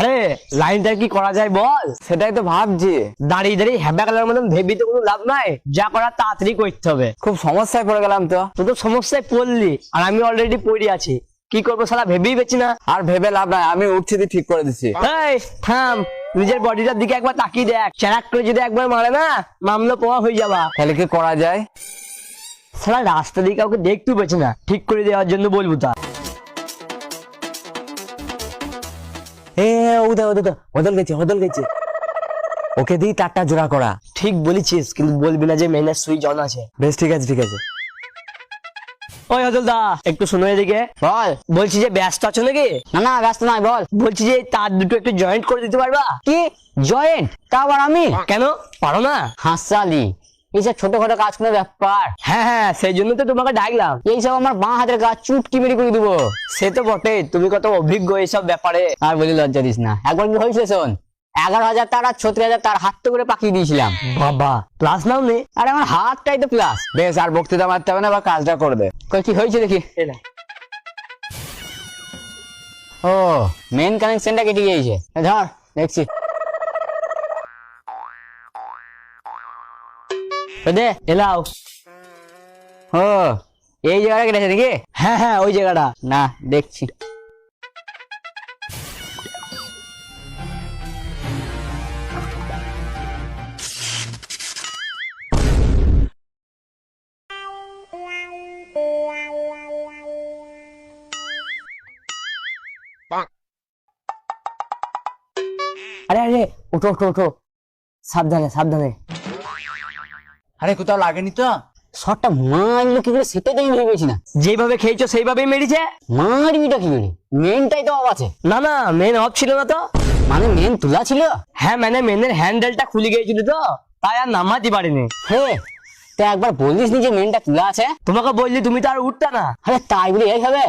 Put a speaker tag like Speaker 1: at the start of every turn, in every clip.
Speaker 1: আরে লাইনটা কি করা যায় বল?
Speaker 2: সেটাই তো ভাবছি।
Speaker 1: দাঁড়িয়ে দাঁড়িয়ে হ্যাবা গেলার মতন ভেবি তো কোনো লাভ নাই? যা করা তাড়াতাড়ি করতে হবে।
Speaker 2: খুব সমস্যায় পড়ে গেলাম তো।
Speaker 1: তুই তো সমস্যায় পড়লি আর আমি অলরেডি পড়ে আছি। কি করব সালা ভেবেই পেছি না।
Speaker 2: আর ভেবে লাভ নাই আমি উঠছি দিয়ে ঠিক করে দিচ্ছি
Speaker 1: এই থাম। নিজের বডিটার দিকে একবার তাকিয়ে দেখ। চ্যারাক করে যদি একবার মারে না মামলা পোয়া হয়ে যাবা।
Speaker 2: তাহলে কি করা যায়?
Speaker 1: সারা রাস্তা দিয়ে কাউকে দেখতেও পেছি না। ঠিক করে দেওয়ার জন্য বলব তা।
Speaker 2: এ ওদের ওদের হদল গেছে হদল গেছে। ওকে দিই তারটা জোড়া করা।
Speaker 1: ঠিক বলেছিস কিন্তু বলবি না যে মেনের সুইচ অন আছে।
Speaker 2: বেশ ঠিক আছে ঠিক আছে।
Speaker 1: ওই একটু শোনো এদিকে।
Speaker 3: বল।
Speaker 1: বলছি যে ব্যস্ত আছো নাকি?
Speaker 3: না না ব্যস্ত নয় বল।
Speaker 1: বলছি যে তার দুটো একটু জয়েন্ট করে দিতে পারবা?
Speaker 3: কি? জয়েন্ট তা আবার আমি?
Speaker 1: কেন? পারো না?
Speaker 3: হাসালি। এইসব ছোটখাটো কাজ কোনো ব্যাপার?
Speaker 1: হ্যাঁ হ্যাঁ সেই জন্য তো তোমাকে ডাকলাম।
Speaker 3: এইসব আমার বাঁ হাতের কাজ চুটকি মেরে করে দিবো।
Speaker 1: সে তো বটে তুমি কত অভিজ্ঞ এইসব ব্যাপারে।
Speaker 3: আর বলি লজ্জা দিস না। একবার কি হয়েছে শোন? এগারো হাজার তার আর ছত্রিশ হাজার তার হাত তো করে পাকিয়ে দিয়েছিলাম।
Speaker 1: বাবা ক্লাস নাও নে?
Speaker 3: আরে আমার হাতটাই তো প্লাস
Speaker 2: বেশ আর বক্তৃতা মারতে হবে না বা কাজটা করে দে
Speaker 3: কি হয়েছে দেখি? ও মেন কানেকশনটা কেটে গিয়েছে। ধর দেখছি। দে
Speaker 1: এলাও
Speaker 3: ও এই জায়গাটা কেটেছে নাকি
Speaker 1: হ্যাঁ হ্যাঁ ওই জায়গাটা
Speaker 3: না দেখছি
Speaker 1: আরে আরে ওঠো ওঠো ওঠো সাবধানে সাবধানে
Speaker 2: আরে কোথাও লাগেনি তো?
Speaker 3: শটটা মারলো কি করে সেটাই তো আমি ভেবে পেয়েছি না।
Speaker 1: যেভাবে খেয়েছো সেইভাবেই মেরেছে?
Speaker 3: মারবিটা কি করে? মেনটাই তো অফ আছে।
Speaker 1: না না মেন অফ ছিল না তো।
Speaker 3: মানে মেন তোলা ছিল?
Speaker 1: হ্যাঁ মানে মেনের হ্যান্ডেলটা খুলে গিয়েছিল তো। তাই আর নামাতে পারিনি।
Speaker 3: হে তা একবার বলিস নি যে মেনটা তোলা আছে?
Speaker 1: তোমাকে বললি তুমি তো আর উঠতা না।
Speaker 3: আরে তাই বলি এই হবে।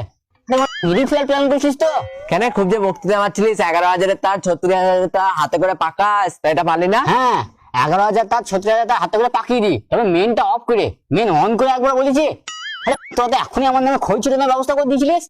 Speaker 3: প্ল্যান করছিস তো?
Speaker 2: কেন খুব যে বক্তৃতা মারছিলিস? এগারো হাজারের তার ছত্রিশ হাজারের তার হাতে করে পাকা এটা পারলি না?
Speaker 3: হ্যাঁ। এগারো হাজার তার ছত্রিশ হাজার তার হাতে করে পাকিয়ে দিই। তবে মেনটা অফ করে মেন অন করে একবার বলেছি। তোরা তো এখনই আমার নামে খই ব্যবস্থা করে দিয়েছিলিস?